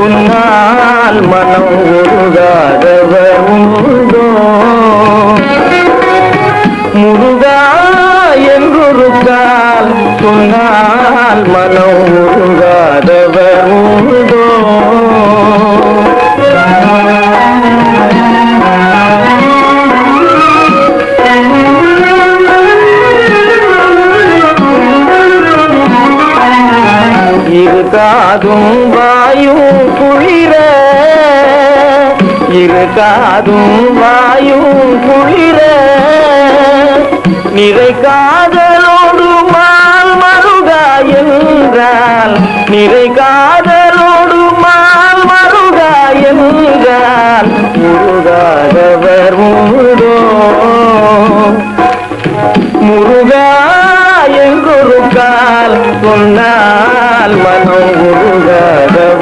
என்றொருகால் மனம் உருகாதவர் உண்டோ முருகா என்றுருக்கால் சொன்னால் மனம் உருகாதவர் உண்டோ இரு காதும் வாயும் காதும் வாயும் குளிர நிறை காதலோடு மால் மருகா என்றால் நிறை காதலோடு மால் மருகா என்றால் முருகாதவர் முருகோ முருகா எங்கொரு கால் சொன்னால் மனம் முருகாதவர்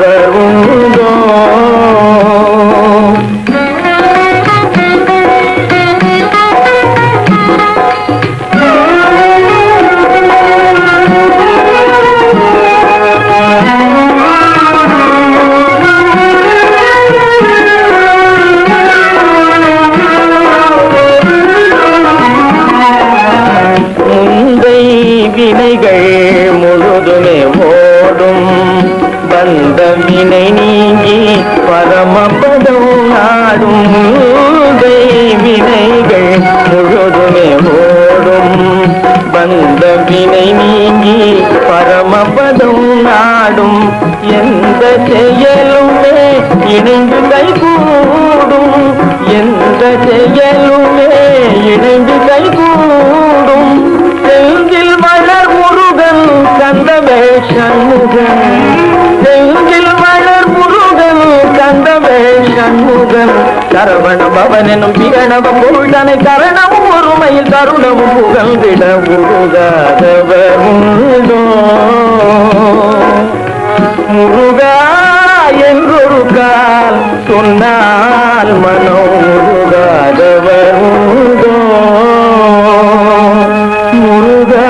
முந்தை வினைகள் முழுதுமே ஓடும் வந்த வினை நீங்கி பரமபதம் நாடும். முந்தை வினைகள் முழுதுமே ஓடும் வந்த வினை நீங்கி பரமபதம் நாடும். எந்த செயலுமே இணைந்து கைகூடும். எந்த செயலுமே இணைந்து கைகூடும். சண்முகம் சண்முகன் செந்தில் மலர் முருகன் கந்தவே சண்முகம் சரவண பவன் எனும் பிரணவ பொருளனை கரணமும் ஒருமையில் தருணமும் புகழ்ந்திட முருகாதவர் முருகோ முருகா என்றொரு கால் சொன்னால் மனோ முருகாதவர் முருகோ முருகா